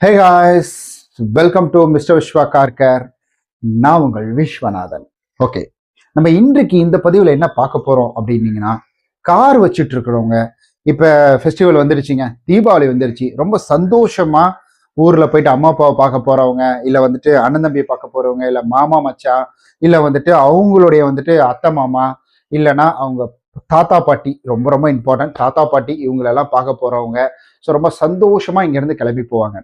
Hey guys welcome to mister Viswa Karkar நான் உங்கள் Viswanathan. Okay நம்ம இன்றைக்கு இந்த பதிவில் என்ன பார்க்க போகிறோம் அப்படின்னீங்கன்னா கார் வச்சுட்டு இருக்கிறவங்க இப்போ ஃபெஸ்டிவல் வந்துருச்சுங்க தீபாவளி வந்துருச்சு ரொம்ப சந்தோஷமாக ஊரில் போயிட்டு அம்மா அப்பாவை பார்க்க போகிறவங்க இல்லை வந்துட்டு அண்ணன் தம்பியை பார்க்க போகிறவங்க இல்லை மாமா மச்சான் இல்லை வந்துட்டு அவங்களுடைய வந்துட்டு அத்தை மாமா இல்லைன்னா அவங்க தாத்தா பாட்டி ரொம்ப ரொம்ப இம்பார்ட்டன்ட் தாத்தா பாட்டி இவங்களெல்லாம் பார்க்க போகிறவங்க ஸோ ரொம்ப சந்தோஷமாக இங்கேருந்து கிளம்பி போவாங்க.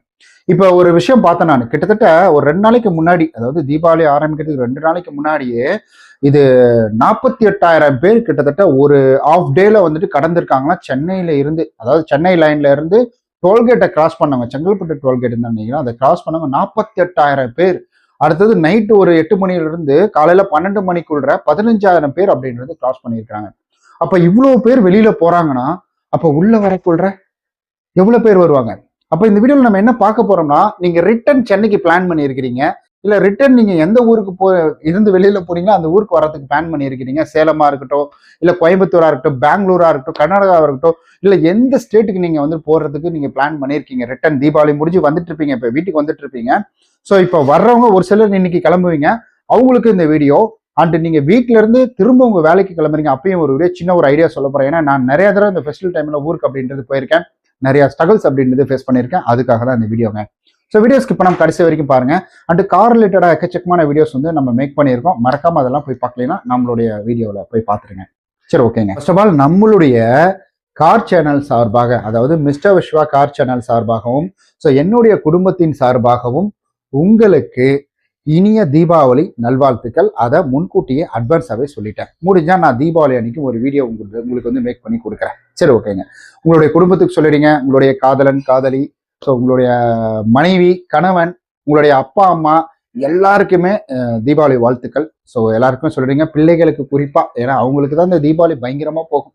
இப்போ ஒரு விஷயம் பார்த்தேன் நான். கிட்டத்தட்ட ஒரு ரெண்டு நாளைக்கு முன்னாடி அதாவது தீபாவளி ஆரம்பிக்கிறதுக்கு ரெண்டு நாளைக்கு முன்னாடியே இது நாற்பத்தி எட்டாயிரம் பேர் கிட்டத்தட்ட ஒரு ஆஃப் டேல வந்துட்டு கடந்திருக்காங்கன்னா சென்னையில இருந்து அதாவது சென்னை லைன்ல இருந்து டோல்கேட்டை கிராஸ் பண்ணவங்க செங்கல்பட்டு டோல்கேட் நினைக்கிறேன். அதை கிராஸ் பண்ணவங்க நாற்பத்தி எட்டாயிரம் பேர். அடுத்தது நைட்டு ஒரு எட்டு மணியிலிருந்து காலையில பன்னெண்டு மணிக்குள்ள பதினஞ்சாயிரம் பேர் அப்படின்றது கிராஸ் பண்ணியிருக்காங்க அப்ப இவ்வளவு பேர் வெளியில போறாங்கன்னா அப்ப உள்ள வரக்குள்ள எவ்வளவு பேர் வருவாங்க? அப்ப இந்த வீடியோல நம்ம என்ன பார்க்க போறோம்னா நீங்க ரிட்டர்ன் சென்னைக்கு பிளான் பண்ணியிருக்கிறீங்க. இல்ல ரிட்டர்ன் நீங்க எந்த ஊருக்கு போ இருந்து வெளியில போறீங்களோ அந்த ஊருக்கு வரதுக்கு பிளான் பண்ணியிருக்கிறீங்க. சேலமா இருக்கட்டும் இல்ல கோயம்புத்தூரா இருக்கட்டும் பெங்களூரா இருக்கட்டும் கர்நாடகாவா இருக்கட்டும் இல்ல எந்த ஸ்டேட்டுக்கு நீங்க வந்து போறதுக்கு நீங்க பிளான் பண்ணியிருக்கீங்க? ரிட்டர்ன் தீபாவளி முடிஞ்சு வந்துட்டு இருப்பீங்க இப்ப வீட்டுக்கு வந்துட்டு இருப்பீங்க ஸோ இப்போ வர்றவங்க ஒரு சிலர் இன்னைக்கு கிளம்புவீங்க. அவங்களுக்கு இந்த வீடியோ அண்ட் நீங்கள் வீட்டிலேருந்து திரும்ப உங்கள் வேலைக்கு கிளம்புறீங்க அப்பயும் ஒரு வீடியோ சின்ன ஒரு ஐடியா சொல்ல போகிறேன் ஏன்னா நான் நிறைய தடவை இந்த ஃபெஸ்டிவல் டைமில் ஊருக்கு அப்படின்றது போயிருக்கேன். நிறைய ஸ்ட்ரகிள்ஸ் அப்படின்றது ஃபேஸ் பண்ணியிருக்கேன். அதுக்காக தான் இந்த வீடியோங்க ஸோ வீடியோ ஸ்கிப் நம்ம கடைசி வரைக்கும் பாருங்கள் அண்ட் கார் ரிலேட்டடாக எக்கச்சக்கமான வீடியோஸ் வந்து நம்ம மேக் பண்ணியிருக்கோம். மறக்காமல் அதெல்லாம் போய் பார்க்கலாம் நம்மளுடைய வீடியோவில் போய் பார்த்துருங்க. சரி ஓகேங்க ஃபர்ஸ்ட் ஆஃப் ஆல் நம்மளுடைய கார் சேனல் சார்பாக அதாவது மிஸ்டர் விஸ்வா கார் சேனல் சார்பாகவும் ஸோ என்னுடைய குடும்பத்தின் சார்பாகவும் உங்களுக்கு இனிய தீபாவளி நல்வாழ்த்துக்கள். அதை முன்கூட்டியே அட்வான்ஸாகவே சொல்லிட்டேன். முடிஞ்சால் நான் தீபாவளி அன்னைக்கு ஒரு வீடியோ உங்களுக்கு உங்களுக்கு வந்து மேக் பண்ணி கொடுக்குறேன். சரி ஓகேங்க உங்களுடைய குடும்பத்துக்கு சொல்லிடுங்க. உங்களுடைய காதலன் காதலி ஸோ உங்களுடைய மனைவி கணவன் உங்களுடைய அப்பா அம்மா எல்லாருக்குமே தீபாவளி வாழ்த்துக்கள். ஸோ எல்லாருக்கும் சொல்லிடுங்க. பிள்ளைகளுக்கு குறிப்பாக ஏன்னா அவங்களுக்கு தான் இந்த தீபாவளி பயங்கரமாக போகும்.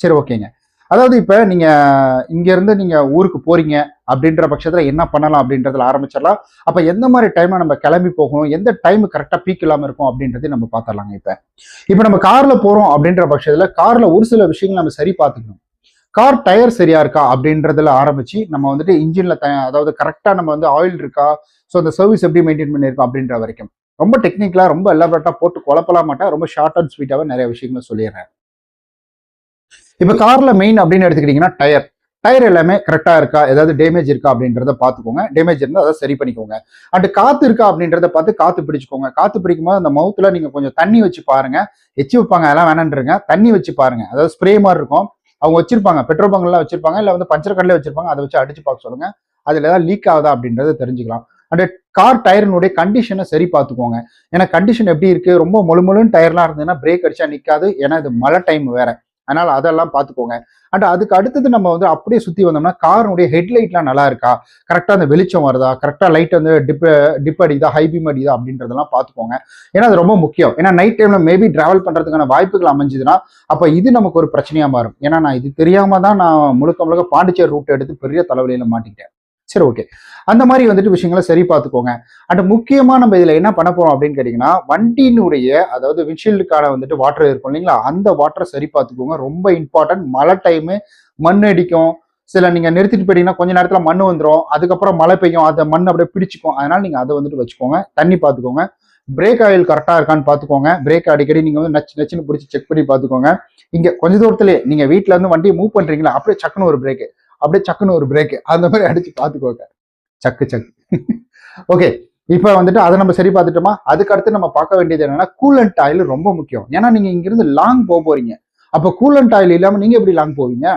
சரி ஓகேங்க அதாவது இப்போ நீங்கள் இங்கேருந்து நீங்கள் ஊருக்கு போகிறீங்க அப்படின்ற பட்சத்துல என்ன பண்ணலாம் அப்படின்றதுல ஆரம்பிச்சிடலாம். அப்போ எந்த மாதிரி டைமில் நம்ம கிளம்பி போகணும்? எந்த டைம் கரெக்டா பீக் இல்லாம இருக்கும் அப்படின்றதையும் நம்ம பார்த்துடலாங்க இப்ப. இப்ப நம்ம கார்ல போறோம் அப்படின்ற பட்சத்துல கார்ல ஒரு சில விஷயங்கள் நம்ம சரி பார்த்துக்கணும். கார் டயர் சரியா இருக்கா அப்படின்றதுல ஆரம்பிச்சு நம்ம வந்துட்டு இன்ஜின்ல அதாவது கரெக்டா நம்ம வந்து ஆயில் இருக்கா? ஸோ அந்த சர்வீஸ் எப்படி மெயின்டைன் பண்ணியிருக்கோம் அப்படின்ற வரைக்கும். ரொம்ப டெக்னிக்கலா ரொம்ப எலபரேட்டாக போட்டு குழப்பலாம் மாட்டேன். ரொம்ப ஷார்ட் அண்ட் ஸ்வீட்டாகவே நிறைய விஷயங்களை சொல்லிடுறேன். இப்போ கார்ல மெயின் அப்படின்னு எடுத்துக்கிட்டீங்கன்னா டயர் டயர் எல்லாமே கரெக்டாக இருக்கா? ஏதாவது டேமேஜ் இருக்கா அப்படின்றத பார்த்துக்கோங்க. டேமேஜ் இருந்தால் அதை சரி பண்ணிக்கோங்க. அண்டு காற்று இருக்கா அப்படின்றத பார்த்து காற்று பிடிச்சிக்கோங்க. காற்று பிடிக்கும் போது அந்த மவுத்தில் நீங்கள் கொஞ்சம் தண்ணி வச்சு பாருங்க. எச்சி வைப்பாங்க அதெல்லாம் வேணான்றங்க தண்ணி வச்சு பாருங்க. அதாவது ஸ்ப்ரே மாதிரி இருக்கும். அவங்க வச்சிருப்பாங்க. பெட்ரோல் பங்க்லாம் வச்சிருப்பாங்க. இல்லை வந்து பஞ்சர் கடலே வச்சிருப்பாங்க. அதை வச்சு அடிச்சு பார்க்க சொல்லுங்க. அதில் ஏதாவது லீக் ஆகுதா அப்படின்றத தெரிஞ்சுக்கலாம். அண்ட் கார் டயரினுடைய கண்டிஷனை சரி பார்த்துக்கோங்க. ஏன்னா கண்டிஷன் எப்படி இருக்கு? ரொம்ப முழு முழுன்னு டயர்லாம் இருந்ததுன்னா பிரேக் அடிச்சா நிற்காது ஏன்னா இது மழை டைம் வேற. அதனால அதெல்லாம் பார்த்துக்கோங்க அண்ட் அதுக்கு அடுத்தது நம்ம வந்து அப்படியே சுற்றி வந்தோம்னா காரனுடைய ஹெட்லைட்லாம் நல்லா இருக்கா? கரெக்டாக அந்த வெளிச்சம் வருதா? கரெக்டாக லைட் வந்து டிப் டிப் அடிக்குதா? ஹைபீம் அடிக்குதா? அப்படின்றதெல்லாம் பார்த்துக்கோங்க ஏன்னா அது ரொம்ப முக்கியம். ஏன்னா நைட் டைமில் மேபி ட்ராவல் பண்ணுறதுக்கான வாய்ப்புகள் அமைஞ்சதுன்னா அப்போ இது நமக்கு ஒரு பிரச்சனையாக மாறும். ஏன்னா நான் இது தெரியாமல் தான் நான் முழுக்க முழுக்க பாண்டிச்சேரி ரூட் எடுத்து பெரிய தலைவலியில் மாட்டிக்கிட்டேன். சரி ஓகே அந்த மாதிரி வந்துட்டு விஷயங்களை சரி பார்த்துக்கோங்க. அண்ட் முக்கியமா நம்ம இதுல என்ன பண்ண போறோம் அப்படின்னு கேட்டீங்கன்னா வண்டியினுடைய அதாவது விண்ட்ஷீல்டுக்கான வந்துட்டு வாட்டர் இருக்கும் இல்லைங்களா? அந்த வாட்டரை சரி பார்த்துக்கோங்க. ரொம்ப இம்பார்ட்டன்ட் மழை டைமு மண் அடிக்கும். சில நீங்க நிறுத்திட்டு போயிட்டீங்கன்னா கொஞ்ச நேரத்துல மண் வந்துடும் அதுக்கப்புறம் மழை பெய்யும். அந்த மண் அப்படியே பிடிச்சிக்கும். அதனால நீங்க அதை வந்துட்டு வச்சுக்கோங்க. தண்ணி பார்த்துக்கோங்க. பிரேக் ஆயில் கரெக்டா இருக்கான்னு பார்த்துக்கோங்க. பிரேக் அடிக்கடி நீங்க வந்து நச்சு நச்சுன்னு பிடிச்சி செக் பண்ணி பார்த்துக்கோங்க. இங்க கொஞ்ச தூரத்துலேயே நீங்க வீட்டில் இருந்து வண்டியை மூவ் பண்றீங்களா? அப்படியே சக்குன்னு ஒரு பிரேக்கு அப்படியே சக்குன்னு ஒரு பிரேக்கு அந்த மாதிரி அடிச்சு பார்த்துக்கோங்க. சக்கு சக்கு. ஓகே இப்போ வந்துட்டு அதை நம்ம சரி பார்த்துட்டோமா? அதுக்கு அடுத்து நம்ம பார்க்க வேண்டியது என்னன்னா கூலண்ட் ஆயில் ரொம்ப முக்கியம். ஏன்னா நீங்க இங்கிருந்து லாங் போக போறீங்க. அப்போ கூலண்ட் ஆயில் இல்லாமல் நீங்க எப்படி லாங் போவீங்க?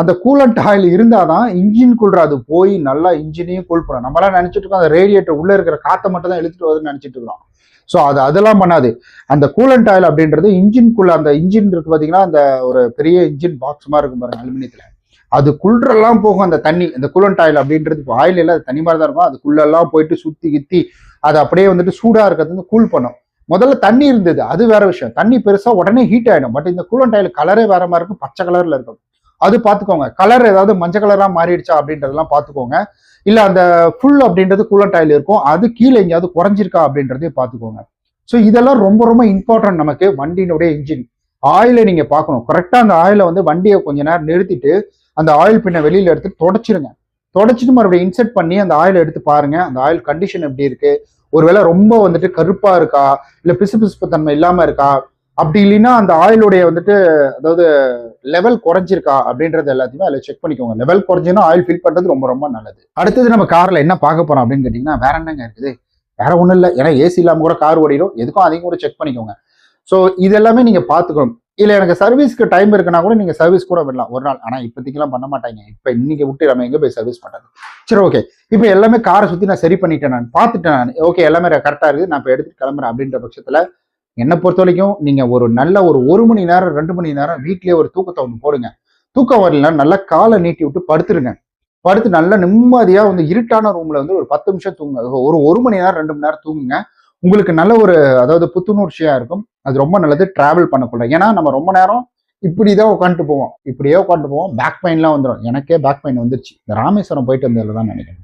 அந்த கூலண்ட் ஆயில் இருந்தாதான் இன்ஜின்குள்ள அது போய் நல்லா இன்ஜினையும் கூல் பண்ணும். நம்மளாம் நினைச்சிட்டு இருக்கோம் அந்த ரேடியேட்டர் உள்ளே இருக்கிற காற்றை மட்டும் தான் இழுத்துட்டு வருதுன்னு நினச்சிட்டு இருக்கிறோம். ஸோ அது அதெல்லாம் பண்ணாது. அந்த கூலண்ட் ஆயில் அப்படின்றது இன்ஜின்குள்ள அந்த இன்ஜின் இருக்கு பார்த்தீங்கன்னா அந்த ஒரு பெரிய இன்ஜின் பாக்ஸ் மாதிரி இருக்கும் பாருங்க அலுமினியத்தில். அதுக்குள்ளெல்லாம் போகும் அந்த தண்ணி இந்த கூலண்ட் ஆயில் அப்படின்றது இப்போ ஆயில் இல்லை அது தனி மாதிரி தான் இருக்கும். அதுக்குள்ளெல்லாம் போயிட்டு சுற்றி கித்தி அது அப்படியே வந்துட்டு சூடாக இருக்கிறது வந்து கூல் பண்ணும். முதல்ல தண்ணி இருந்தது அது வேற விஷயம். தண்ணி பெருசாக உடனே ஹீட் ஆகிடும் பட் இந்த கூலண்ட் ஆயில் கலரே வேற மாதிரி இருக்கும் பச்சை கலரில் இருக்கும். அது பார்த்துக்கோங்க. கலர் ஏதாவது மஞ்சள் கலராக மாறிடுச்சா அப்படின்றதெல்லாம் பார்த்துக்கோங்க. இல்லை அந்த ஃபுல் அப்படின்றது கூலண்ட் ஆயில் இருக்கும். அது கீழே எங்கேயாவது குறைஞ்சிருக்கா அப்படின்றதையும் பார்த்துக்கோங்க. ஸோ இதெல்லாம் ரொம்ப ரொம்ப இம்பார்ட்டன்ட் நமக்கு வண்டியினுடைய இன்ஜின் ஆயிலை நீங்கள் பார்க்கணும். கரெக்டாக அந்த ஆயிலை வந்து வண்டியை கொஞ்ச நேரம் நிறுத்திட்டு அந்த ஆயில் பின்ன வெளியில் எடுத்து தொடச்சிருங்க. தொடச்சிட்டு மறுபடியும் இன்செர்ட் பண்ணி அந்த ஆயில் எடுத்து பாருங்க. அந்த ஆயில் கண்டிஷன் எப்படி இருக்கு? ஒருவேளை ரொம்ப வந்துட்டு கருப்பா இருக்கா? இல்ல பிசுபிசுப்பு தன்மை இல்லாம இருக்கா? அப்படி இல்லைன்னா அந்த ஆயிலுடைய வந்துட்டு அதாவது லெவல் குறைஞ்சிருக்கா? அப்படின்றது எல்லாத்தையுமே அதில் செக் பண்ணிக்கோங்க. லெவல் குறைஞ்சுன்னா ஆயில் ஃபில் பண்ணுறது ரொம்ப ரொம்ப நல்லது. அடுத்தது நம்ம காரில் என்ன பார்க்க போறோம் அப்படின்னு கேட்டிங்கன்னா வேற என்னங்க இருக்குது? வேற ஒன்றும் இல்லை. ஏன்னா ஏசி இல்லாமல் கூட கார் ஓடிடும் எதுக்கும் அதையும் கூட செக் பண்ணிக்கோங்க. ஸோ இது எல்லாமே நீங்கள் பார்த்துக்கணும். இல்லை எனக்கு சர்வீஸ்க்கு டைம் இருக்குன்னா கூட நீங்கள் சர்வீஸ் கூட விடலாம். ஒரு நாள். ஆனால் இப்போதைக்கெல்லாம் பண்ண மாட்டாங்க. இப்போ இன்னைக்கு விட்டு நம்ம எங்கே போய் சர்வீஸ் பண்ணுறது சரி ஓகே இப்போ எல்லாமே காரை சுற்றி நான் சரி பண்ணிட்டேன் நான். பார்த்துட்டேன் நான். ஓகே எல்லாமே கரெக்டாக இருக்குது. நான் இப்போ எடுத்துட்டு கிளம்புறேன் அப்படின்ற பட்சத்தில் என்னை பொறுத்த வரைக்கும் நீங்கள் ஒரு நல்ல ஒரு ஒரு மணி நேரம் ரெண்டு மணி நேரம் வீட்டிலே ஒரு தூக்கத்தை ஒன்று போடுங்க. தூக்கம் வரலன்னா நல்லா காலை நீட்டி விட்டு படுத்துருங்க. படுத்து நல்லா நிம்மதியாக வந்து இருட்டான ரூமில் வந்து ஒரு பத்து நிமிஷம் தூங்குங்க. ஒரு ஒரு மணி நேரம் ரெண்டு மணி நேரம் தூங்குங்க. உங்களுக்கு நல்ல ஒரு அதாவது புத்துணர்ச்சியாக இருக்கும். அது ரொம்ப நல்லது ட்ராவல் பண்ணக்குள்ள. ஏன்னா நம்ம ரொம்ப நேரம் இப்படி தான் உட்காந்துட்டு போவோம். இப்படியே உட்காந்துட்டு போவோம். பேக் பெயின்லாம் வந்துடும் எனக்கே பேக் பெயின் வந்துருச்சு. இந்த ராமேஸ்வரம் போயிட்டு வந்ததில் தான் நினைக்கிறேன்.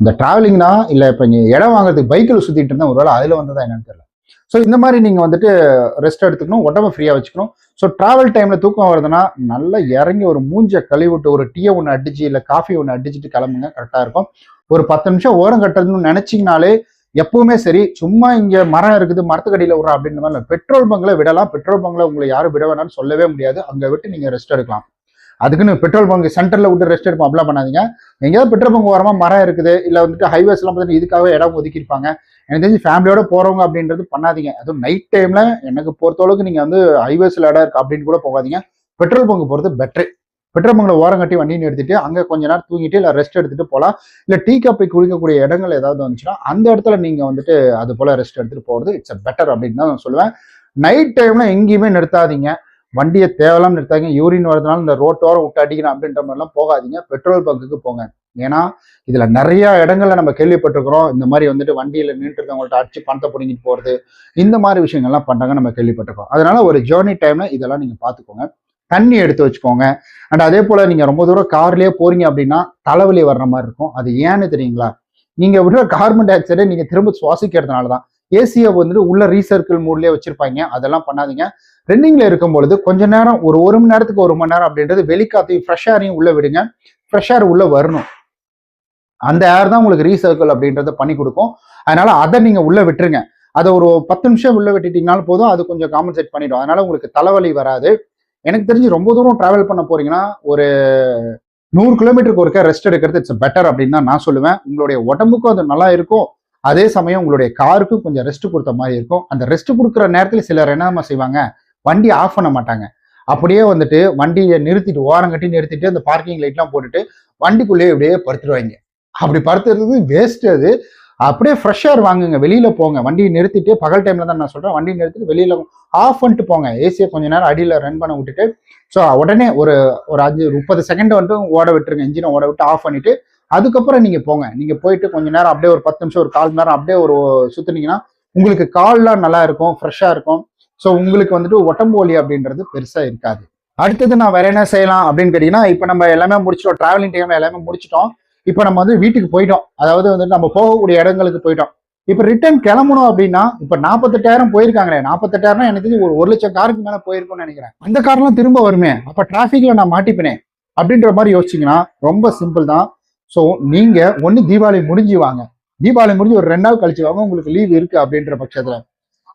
இந்த டிராவலிங்னா இல்லை இப்போ இங்கே இடம் வாங்குறதுக்கு பைக்கில் சுற்றிட்டு இருந்தேன். ஒருவேளை அதில் வந்ததா என்னன்னு தெரியல. ஸோ இந்த மாதிரி நீங்கள் வந்துட்டு ரெஸ்ட் எடுத்துக்கணும். உடம்ப ஃப்ரீயாக வச்சுக்கணும். ஸோ ட்ராவல் டைமில் தூக்கம் வருதுன்னா நல்லா இறங்கி ஒரு மூஞ்சை கழுவிட்டு ஒரு டீயை ஒன்று அடிச்சு இல்லை காஃபி ஒன்று அடிச்சுட்டு கிளம்புங்க. கரெக்டாக இருக்கும். ஒரு பத்து நிமிஷம் ஓரம் கட்டுறதுன்னு நினச்சிங்கனாலே எப்பவுமே சரி சும்மா இங்க மரம் இருக்குது மரத்துக்கடியில விடுறா அப்படின்ற மாதிரி பெட்ரோல் பங்க்ல விடலாம். பெட்ரோல் பங்க்ல உங்களை யாரும் விட வேணாம்னு சொல்லவே முடியாது. அங்க விட்டு நீங்க ரெஸ்ட் எடுக்கலாம். அதுக்குன்னு பெட்ரோல் பங்க் சென்டர்ல விட்டு ரெஸ்ட் எடுப்போம். அப்படிலாம் பண்ணாதீங்க. எங்கேயாவது பெட்ரோல் பங்க் வரமா மரம் இருக்குது இல்ல வந்துட்டு ஹைவேஸ் எல்லாம் பார்த்தீங்கன்னா இதுக்காக இடம் ஒதுக்கியிருப்பாங்க. எனக்கு தெரிஞ்சு ஃபேமிலியோட போறவங்க அப்படின்றது பண்ணாதீங்க. அதுவும் நைட் டைம்ல எனக்கு பொறுத்தளவுக்கு நீங்க வந்து ஹைவேஸ்ல இடம் இருக்கு அப்படின்னு கூட போகாதீங்க. பெட்ரோல் பங்க் போறது பெட்ரு பெட்ரோல் பங்க்ல ஓரம் கட்டி வண்டி நிறுத்திட்டு அங்க கொஞ்ச நேரம் தூங்கிட்டு இல்ல ரெஸ்ட் எடுத்துட்டு போகலாம் இல்ல டீ காப்பி குடிக்கக்கூடிய இடங்கள் ஏதாவது வந்துச்சுன்னா அந்த இடத்துல நீங்க வந்துட்டு அது போல ரெஸ்ட் எடுத்துட்டு போறது இட்ஸ் பெட்டர் அப்படின்னு தான் நான் சொல்லுவேன். நைட் டைம்ல எங்கேயுமே நிறுத்தாதீங்க. வண்டியை தேவையில்லாம நிறுத்தாதீங்க. யூரின் வரதுனால இந்த ரோட்டோரம் விட்டு அடிக்கணும் அப்படின்ற மாதிரிலாம் போகாதீங்க. பெட்ரோல் பங்குக்கு போங்க. ஏன்னா இதுல நிறைய இடங்கள்ல நம்ம கேள்விப்பட்டிருக்கிறோம். இந்த மாதிரி வந்துட்டு வண்டியில நின்று இருக்கவங்கள்ட்ட அடிச்சு பணத்தை பிடிங்கிட்டு போறது இந்த மாதிரி விஷயங்கள்லாம் பண்றாங்க நம்ம கேள்விப்பட்டிருக்கோம். அதனால ஒரு ஜேர்னி டைம்ல இதெல்லாம் நீங்க பாத்துக்கோங்க தண்ணி எடுத்து வச்சுக்கோங்க. அண்ட் அதே போல நீங்க ரொம்ப தூரம் கார்லயே போறீங்க அப்படின்னா தலைவலி வர்ற மாதிரி இருக்கும். அது ஏன்னு தெரியுங்களா? நீங்க விடுற கார்பன் டை ஆக்சைடை நீங்க திரும்ப சுவாசிக்கிறதுனால தான். ஏசியை வந்துட்டு உள்ள ரீசர்க்கிள் மூட்லயே வச்சிருப்பாங்க. அதெல்லாம் பண்ணாதீங்க. ரன்னிங்ல இருக்கும் பொழுது கொஞ்ச நேரம் ஒரு ஒரு மணி நேரத்துக்கு ஒரு மணி நேரம் அப்படின்றது வெளிக்காத்தையும் ஃப்ரெஷ் ஏரையும் உள்ள விடுங்க. ஃப்ரெஷ் ஏர் உள்ள வரணும். அந்த ஏர் தான் உங்களுக்கு ரீசர்க்கிள் அப்படின்றத பண்ணி கொடுக்கும். அதனால அதை நீங்க உள்ள விட்டுருங்க. அதை ஒரு பத்து நிமிஷம் உள்ள விட்டுட்டீங்கனாலும் போதும். அது கொஞ்சம் காம்பன்சேட் பண்ணிடும். அதனால உங்களுக்கு தலைவலி வராது. எனக்கு தெரிஞ்சு ரொம்ப தூரம் டிராவல் பண்ண போறீங்கன்னா ஒரு நூறு கிலோமீட்டருக்கு ஒருக்க ரெஸ்ட் எடுக்கிறது இட்ஸ் பெட்டர் அப்படின்னு தான் நான் சொல்லுவேன். உங்களுடைய உடம்புக்கும் அது நல்லா இருக்கும். அதே சமயம் உங்களுடைய காருக்கும் கொஞ்சம் ரெஸ்ட் கொடுத்த மாதிரி இருக்கும். அந்த ரெஸ்ட் கொடுக்குற நேரத்தில் சிலர் என்னமா செய்வாங்க? வண்டி ஆஃப் பண்ண மாட்டாங்க. அப்படியே வந்துட்டு வண்டியை நிறுத்திட்டு ஓரம் கட்டி நிறுத்திட்டு அந்த பார்க்கிங் லைட்லாம் போட்டுட்டு வண்டிக்குள்ளேயே இப்படியே படுத்துருவாங்க. அப்படி படுத்துறது வேஸ்ட் அது. அப்படியே ஃப்ரெஷ்ஷாக வாங்குங்க. வெளியில் போங்க. வண்டியை நிறுத்திட்டு பகல் டைமில் தான் நான் சொல்கிறேன் வண்டியை நிறுத்திட்டு வெளியில் ஆஃப் பண்ணிட்டு போங்க. ஏசியை கொஞ்ச நேரம் அடியில் ரன் பண்ண விட்டுட்டு ஸோ உடனே ஒரு ஒரு அஞ்சு முப்பது செகண்ட் வந்து ஓட விட்டுருங்க. இன்ஜினை ஓட விட்டு ஆஃப் பண்ணிவிட்டு அதுக்கப்புறம் நீங்கள் போங்க. நீங்கள் போயிட்டு கொஞ்ச நேரம் அப்படியே ஒரு பத்து நிமிஷம் ஒரு கால் மணி நேரம் அப்படியே ஒரு சுற்றுனீங்கன்னா உங்களுக்கு கால்லாம் நல்லா இருக்கும் ஃப்ரெஷ்ஷாக இருக்கும். ஸோ உங்களுக்கு வந்துட்டு உடம்பு வலி அப்படின்றது பெருசாக இருக்காது. அடுத்தது நான் வேற என்ன செய்யலாம் அப்படின்னு கேட்டீங்கன்னா இப்போ நம்ம எல்லாமே முடிச்சிட்டோம். டிராவலிங் டைம் எல்லாமே முடிச்சிட்டோம். இப்போ நம்ம வந்து வீட்டுக்கு போயிட்டோம். அதாவது வந்துட்டு நம்ம போகக்கூடிய இடங்களுக்கு போயிட்டோம். இப்போ ரிட்டர்ன் கிளம்பணும் அப்படின்னா இப்போ நாற்பத்தெட்டாயிரம் போயிருக்காங்களே நாற்பத்தெட்டாயிரம் எனக்கு ஒரு ஒரு லட்சம் காருக்கு மேலே போயிருக்கும்னு நினைக்கிறேன். அந்த கார்லாம் திரும்ப வருமே அப்போ டிராஃபிக்கில் நான் மாட்டிப்பினேன் அப்படின்ற மாதிரி யோசிச்சிங்கன்னா ரொம்ப சிம்பிள் தான். ஸோ நீங்கள் ஒன்று தீபாவளி முடிஞ்சு வாங்க. தீபாவளி முடிஞ்சு ஒரு ரெண்டு நாள் கழிச்சு வாங்க உங்களுக்கு லீவ் இருக்கு அப்படின்ற பட்சத்தில்.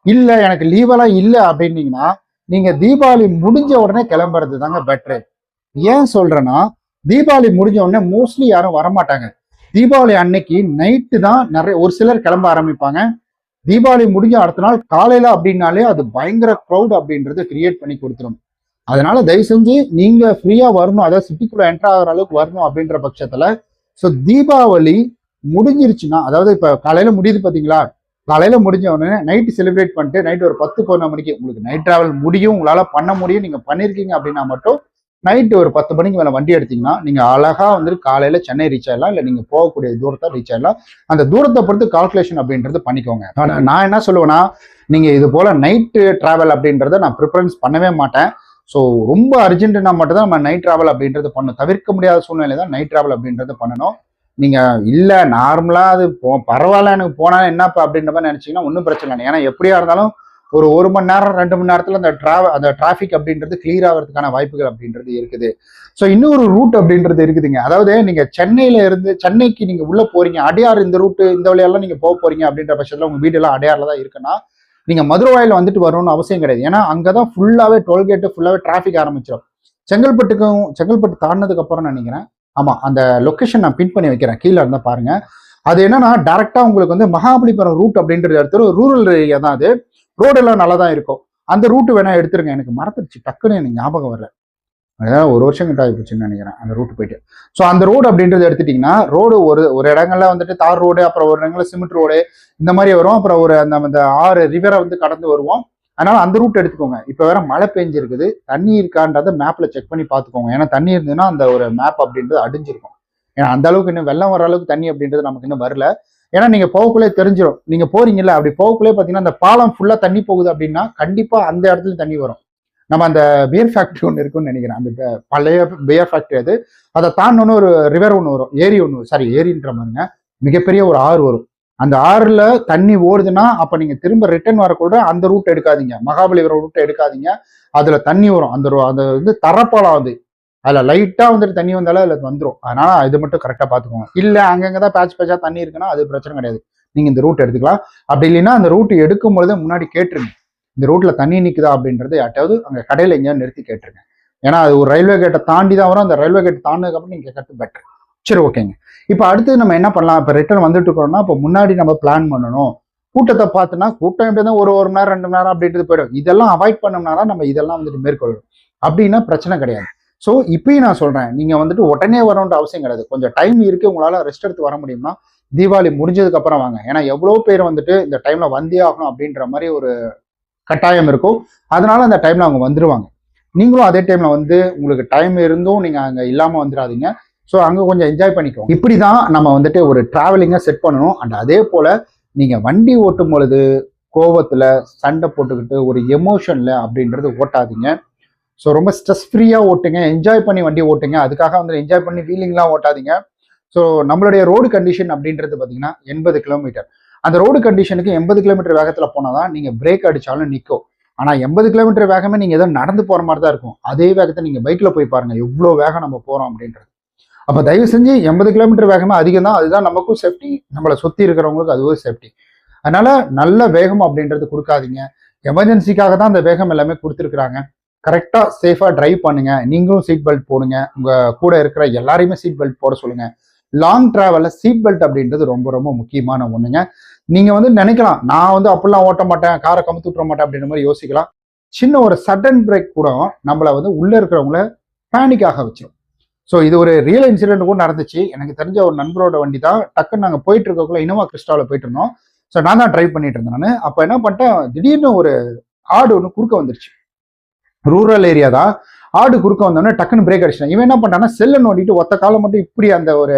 இல்லை எனக்கு லீவெல்லாம் இல்லை அப்படின்னீங்கன்னா நீங்கள் தீபாவளி முடிஞ்ச உடனே கிளம்புறது தாங்க பெட்ரு ஏன் சொல்கிறேன்னா தீபாவளி முடிஞ்ச உடனே மோஸ்ட்லி யாரும் வரமாட்டாங்க. தீபாவளி அன்னைக்கு நைட்டு தான் நிறைய ஒரு சிலர் கிளம்ப ஆரம்பிப்பாங்க. தீபாவளி முடிஞ்ச அடுத்த நாள் காலையில அப்படின்னாலே அது பயங்கர க்ரௌட் அப்படின்றது கிரியேட் பண்ணி கொடுத்துரும். அதனால தயவு செஞ்சு நீங்க ஃப்ரீயா வரணும் அதாவது சிட்டிக்குள்ள என்டர் ஆகிற அளவுக்கு வரணும் அப்படின்ற பட்சத்துல ஸோ தீபாவளி முடிஞ்சிருச்சுன்னா அதாவது இப்ப காலையில முடியுது பாத்தீங்களா? காலையில முடிஞ்ச உடனே நைட்டு செலிப்ரேட் பண்ணிட்டு நைட் ஒரு பத்து பதினொன்று மணிக்கு உங்களுக்கு நைட் டிராவல் முடியும் உங்களால பண்ண முடியும் நீங்க பண்ணிருக்கீங்க அப்படின்னா மட்டும் நைட்டு ஒரு பத்து மணிக்கு மேலே வண்டி எடுத்தீங்கன்னா நீங்கள் அழகாக வந்துட்டு காலையில் சென்னை ரீச் ஆயிடலாம் இல்லை நீங்கள் போகக்கூடிய தூரத்தை ரீச் ஆயிடலாம். அந்த தூரத்தை பொறுத்து கால்குலேஷன் அப்படின்றது பண்ணிக்கோங்க. நான் என்ன சொல்லுவேன்னா நீங்கள் இது போல் நைட்டு ட்ராவல் அப்படின்றத நான் ப்ரிஃபரன்ஸ் பண்ணவே மாட்டேன். ஸோ ரொம்ப அர்ஜென்ட்னா மட்டும் தான் நம்ம நைட் ட்ராவல் அப்படின்றது பண்ணணும். தவிர்க்க முடியாத சூழ்நிலை தான் நைட் ட்ராவல் அப்படின்றது பண்ணணும். நீங்கள் இல்லை நார்மலாக அது போ பரவாயில்ல எனக்கு போனால் என்னப்பா அப்படின்ற மாதிரி நினச்சிங்கன்னா ஒன்றும் பிரச்சனை இல்லை. ஏன்னா எப்படியா இருந்தாலும் ஒரு ஒரு மணி நேரம் ரெண்டு மணி நேரத்தில் அந்த டிராவ அந்த டிராஃபிக் அப்படின்றது கிளியர் ஆகிறதுக்கான வாய்ப்புகள் அப்படின்றது இருக்குது. ஸோ இன்னொரு ரூட் அப்படின்றது இருக்குதுங்க. அதாவது நீங்கள் சென்னையில் இருந்து சென்னைக்கு நீங்கள் உள்ளே போகிறீங்க அடையார் இந்த ரூட்டு இந்த வழியெல்லாம் நீங்கள் போக போகிறீங்க அப்படின்ற பட்சத்தில் உங்கள் வீடெல்லாம் அடையாரில் தான் இருக்குன்னா நீங்கள் மதுரவாயில் வந்துட்டு வரணும்னு அவசியம் கிடையாது. ஏன்னா அங்கதான் ஃபுல்லாகவே டோல்கேட்டு ஃபுல்லாகவே டிராஃபிக் ஆரம்பிச்சிடும் செங்கல்பட்டுக்கும் செங்கல்பட்டு தாண்டினதுக்கப்புறம் நினைக்கிறேன் ஆமாம் அந்த லொக்கேஷன் நான் பின் பண்ணி வைக்கிறேன். கீழே இருந்தால் பாருங்கள் அது என்னன்னா டேரெக்டாக உங்களுக்கு வந்து மகாபலிபுரம் ரூட் அப்படின்றது ஒரு ரூரல் ஏரியா தான் அது. ரோடெல்லாம் நல்லா தான் இருக்கும். அந்த ரூட்டு வேணா எடுத்துருங்க. எனக்கு மறந்துடுச்சு. டக்குன்னு எனக்கு ஞாபகம் வரல. அதாவது ஒரு வருஷம் கிட்ட ஆகிப்போச்சுன்னு நினைக்கிறேன் அந்த ரூட் போயிட்டு. ஸோ அந்த ரோடு அப்படின்றது எடுத்துட்டிங்கன்னா ரோடு ஒரு ஒரு இடங்கள்ல வந்துட்டு தார் ரோடு அப்புறம் ஒரு இடங்கள்ல சிமெண்ட் ரோடு இந்த மாதிரி வரும். அப்புறம் ஒரு அந்த அந்த ஆறு ரிவரை வந்து கடந்து வருவோம். அதனால அந்த ரூட் எடுத்துக்கோங்க. இப்போ வேற மழை பெஞ்சிருக்குது. தண்ணி இருக்கான்றதை மேப்ல செக் பண்ணி பார்த்துக்கோங்க. ஏன்னா தண்ணி இருந்ததுன்னா அந்த ஒரு மேப் அப்படின்றது அடிஞ்சிருக்கும். ஏன்னா அந்த அளவுக்கு இன்னும் வெள்ளம் வர அளவுக்கு தண்ணி அப்படின்றது நமக்கு இன்னும் வரல. ஏன்னா நீங்க போகக்குள்ளே தெரிஞ்சிடும் நீங்க போறீங்கல்ல அப்படி போகக்குள்ளே பார்த்தீங்கன்னா அந்த பாலம் ஃபுல்லா தண்ணி போகுது அப்படின்னா கண்டிப்பா அந்த இடத்துல தண்ணி வரும். நம்ம அந்த பியர் ஃபேக்டரி ஒன்று இருக்குன்னு நினைக்கிறேன். அந்த பழைய பியர் ஃபேக்டரி அது. அதை தாண்டோன்னு ஒரு ரிவர் ஒன்று வரும். ஏரி ஒன்று சாரி ஏரின்ற மாதிரிங்க. மிகப்பெரிய ஒரு ஆறு வரும். அந்த ஆறுல தண்ணி ஓடுதுன்னா அப்ப நீங்க திரும்ப ரிட்டர்ன் வரக்கூட அந்த ரூட் எடுக்காதீங்க. மகாபலிபுரம் ரூட் எடுக்காதீங்க. அதுல தண்ணி வரும். அந்த அந்த வந்து தரப்பாலம் அது. அதில் லைட்டாக வந்துட்டு தண்ணி வந்தாலும் அதில் வந்துடும் அதனால் இது மட்டும் கரெக்டாக பார்த்துக்கோங்க. இல்லை அங்கங்கே தான் பேட்ச் பேட்சாக தண்ணி இருக்குன்னா அது பிரச்சனை கிடையாது. நீங்கள் இந்த ரூட் எடுத்துக்கலாம். அப்படி இல்லைன்னா அந்த ரூட் எடுக்கும் பொழுது முன்னாடி கேட்டுருங்க. இந்த ரூட்டில் தண்ணி நிற்குதா அப்படின்றது யாட்டாவது அங்கே கடையில் எங்கேயாவது நிறுத்தி கேட்டுருங்க. ஏன்னா அது ஒரு ரயில்வே கேட்டை தாண்டி தான் வரும். அந்த ரயில்வே கேட்டை தாண்டினதுக்கப்புறம் நீங்கள் கேட்கறது பெட்டர் சரி ஓகேங்க இப்போ அடுத்து நம்ம என்ன பண்ணலாம்? இப்போ ரிட்டர்ன் வந்துட்டு இருக்கோம்னா இப்போ முன்னாடி நம்ம பிளான் பண்ணணும். கூட்டத்தை பார்த்துனா கூட்டம் எப்படி தான் ஒரு ஒரு மணி நேரம் ரெண்டு மணி நேரம் அப்படின்றது போயிடும். இதெல்லாம் அவாய்ட் பண்ணோம்னா தான் நம்ம இதெல்லாம் வந்துட்டு மேற்கொள்ளணும். அப்படின்னா பிரச்சனை கிடையாது. ஸோ இப்பயும் நான் சொல்றேன் நீங்க வந்துட்டு உடனே வரணுன்ற அவசியம் கிடையாது. கொஞ்சம் டைம் இருக்கு உங்களால ரெஸ்ட் எடுத்து வர முடியும்னா தீபாவளி முடிஞ்சதுக்கு அப்புறம் வாங்க. ஏன்னா எவ்வளோ பேர் வந்துட்டு இந்த டைம்ல வந்தே ஆகணும் அப்படின்ற மாதிரி ஒரு கட்டாயம் இருக்கும். அதனால அந்த டைம்ல அவங்க வந்துருவாங்க. நீங்களும் அதே டைம்ல வந்து உங்களுக்கு டைம் இருந்தும் நீங்க அங்க இல்லாம வந்துடாதீங்க. ஸோ அங்க கொஞ்சம் என்ஜாய் பண்ணிக்கோங்க. இப்படிதான் நம்ம வந்துட்டு ஒரு டிராவலிங்கை செட் பண்ணணும். அண்ட் அதே போல நீங்க வண்டி ஓட்டும் பொழுது கோவத்துல சண்டை போட்டுக்கிட்டு ஒரு எமோஷன்ல அப்படின்றது ஓட்டாதீங்க. ஸோ ரொம்ப ஸ்ட்ரெஸ் ஃப்ரீயாக ஓட்டுங்க. என்ஜாய் பண்ணி வண்டி ஓட்டுங்க. அதுக்காக வந்து என்ஜாய் பண்ணி ஃபீலிங்லாம் ஓட்டாதீங்க. ஸோ நம்மளுடைய ரோடு கண்டிஷன் அப்படின்றது பார்த்தீங்கன்னா எண்பது கிலோமீட்டர் அந்த ரோடு கண்டிஷனுக்கு எண்பது கிலோமீட்டர் வேகத்தில் போனால் தான் நீங்கள் பிரேக் அடித்தாலும் நிற்கும் ஆனால் எண்பது கிலோமீட்டர் வேகமே நீங்கள் ஏதோ நடந்து போகிற மாதிரி தான் இருக்கும். அதே வேகத்தை நீங்கள் பைக்கில் போய் பாருங்கள் எவ்வளோ வேகம் நம்ம போகிறோம் அப்படின்றது. அப்போ தயவு செஞ்சு எண்பது கிலோமீட்டர் வேகமே அதிகம் தான். அதுதான் நமக்கும் சேஃப்டி நம்மளை சுற்றி இருக்கிறவங்களுக்கு அதுவும் சேஃப்டி அதனால் நல்ல வேகம் அப்படின்றது கொடுக்காதீங்க. எமர்ஜென்சிக்காக தான் அந்த வேகம் எல்லாமே கொடுத்துருக்குறாங்க. கரெக்டாக சேஃபாக டிரைவ் பண்ணுங்க. நீங்களும் சீட் பெல்ட் போடுங்க. உங்கள் கூட இருக்கிற எல்லாரையுமே சீட் பெல்ட் போட சொல்லுங்க. லாங் ட்ராவலில் சீட் பெல்ட் அப்படின்றது ரொம்ப ரொம்ப முக்கியமான ஒன்றுங்க நீங்கள் வந்து நினைக்கலாம் நான் வந்து அப்படிலாம் ஓட்ட மாட்டேன் காரை கமுத்து விட்டுற மாட்டேன் அப்படின்ற மாதிரி யோசிக்கலாம். சின்ன ஒரு சடன் பிரேக் கூட நம்மளை வந்து உள்ளே இருக்கிறவங்கள பேனிக்காக வச்சிடும் ஸோ இது ஒரு ரியல் இன்சிடென்ட் கூட நடந்துச்சு. எனக்கு தெரிஞ்ச ஒரு நண்பரோட வண்டி தான் டக்குன்னு நாங்கள் போயிட்டு இருக்கக்குள்ள இனோவா கிறிஸ்டாவில் போயிட்டு இருந்தோம் ஸோ நான் தான் ட்ரைவ் பண்ணிட்டு இருந்தேன் நான். அப்போ என்ன பண்ணிட்டேன் திடீர்னு ஒரு ஆடு ஒன்று குறுக்க வந்துருச்சு. ரூரல் ஏரியா தான். ஆடு குறுக்க வந்தோடனே டக்குன்னு பிரேக் அடிச்சிட்டான். இவன் என்ன பண்ணிட்டான்னா செல்லை நோண்டிட்டு ஒத்த காலம் மட்டும் இப்படி அந்த ஒரு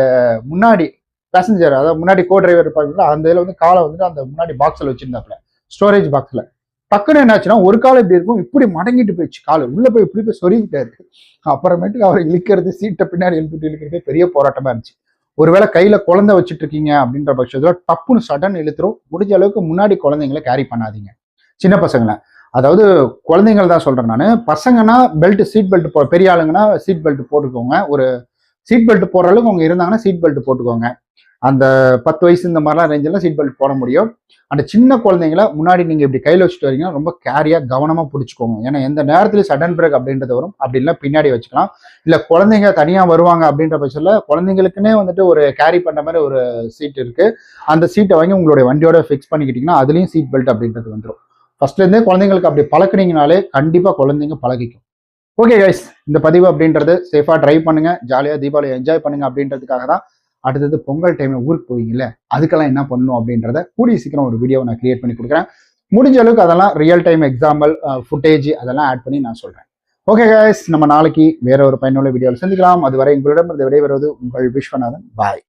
முன்னாடி பேசஞ்சர் அதாவது முன்னாடி கோ டிரைவர் இருப்பாங்கல்ல அந்த இதில் வந்து காலை வந்துட்டு அந்த முன்னாடி பாக்ஸில் வச்சிருந்தாப்புல ஸ்டோரேஜ் பாக்ஸில் டக்குன்னு என்னாச்சுன்னா ஒரு காலம் இப்படி இருக்கும் இப்படி மடங்கிட்டு போயிடுச்சு கால். உள்ளே போய் இப்படி போய் சொருகிட்டாரு. அப்புறமேட்டுக்கு அவர் இழுக்கிறது சீட்டை பின்னாடி இழுத்துட்டு இழுக்கிறதே பெரிய போராட்டமாக இருந்துச்சு. ஒருவேளை கையில குழந்தை வச்சுட்டு இருக்கீங்க அப்படின்ற பட்சத்தில் டப்புன்னு சடன் இழுத்துரும். முடிஞ்ச அளவுக்கு முன்னாடி குழந்தைங்களை கேரி பண்ணாதீங்க. சின்ன பசங்களை. அதாவது குழந்தைங்கள் தான் சொல்கிறேன் நான். பசங்கன்னா பெல்ட் சீட் பெல்ட் போ பெரிய ஆளுங்கன்னா சீட் பெல்ட் போட்டுக்கோங்க. ஒரு சீட் பெல்ட் போடுற அளவுக்கு அவங்க இருந்தாங்கன்னா சீட் பெல்ட் போட்டுக்கோங்க. அந்த பத்து வயசு இந்த மாதிரிலாம் ரேஞ்செல்லாம் சீட் பெல்ட் போட முடியும். அந்த சின்ன குழந்தைங்கள முன்னாடி நீங்கள் இப்படி கையில் வச்சுட்டு வரீங்கன்னா ரொம்ப கேரியாக கவனமாக பிடிச்சிக்கோங்க. ஏன்னா எந்த நேரத்துலையும் சடன் பிரேக் அப்படின்றது வரும். அப்படி பின்னாடி வச்சுக்கலாம். இல்லை குழந்தைங்க தனியாக வருவாங்க அப்படின்ற பட்சத்தில் குழந்தைங்களுக்குன்னே வந்துட்டு ஒரு கேரி பண்ணுற மாதிரி ஒரு சீட் இருக்குது அந்த சீட்டை வாங்கி உங்களுடைய வண்டியோட ஃபிக்ஸ் பண்ணிக்கிட்டிங்கன்னா அதுலேயும் சீட் பெல்ட் அப்படின்றது வந்துடும் ஃபர்ஸ்ட்லேருந்தே குழந்தைங்களுக்கு அப்படி பழக்கினீங்கனாலே கண்டிப்பாக குழந்தைங்க பழகிக்கும். ஓகே கைஸ் இந்த பதிவு அப்படின்றது சேஃபாக ட்ரைவ் பண்ணுங்க. ஜாலியாக தீபாவளி என்ஜாய் பண்ணுங்க அப்படின்றதுக்காக தான் அடுத்தது பொங்கல் டைமில் ஊருக்கு போவீங்கல்ல அதுக்கெல்லாம் என்ன பண்ணணும் அப்படின்றத கூடிய சீக்கிரம் ஒரு வீடியோ நான் கிரியேட் பண்ணி கொடுக்குறேன். முடிஞ்ச அளவுக்கு அதெல்லாம் ரியல் டைம் எக்ஸாம்பிள் ஃபுட்டேஜ் அதெல்லாம் ஆட் பண்ணி நான் சொல்கிறேன் ஓகே கைஸ் நம்ம நாளைக்கு வேற ஒரு பயனுள்ள வீடியோவில் சந்திக்கலாம். அதுவரை உங்களிடம் விடைபெறுவது உங்கள் விஸ்வநாதன். பாய்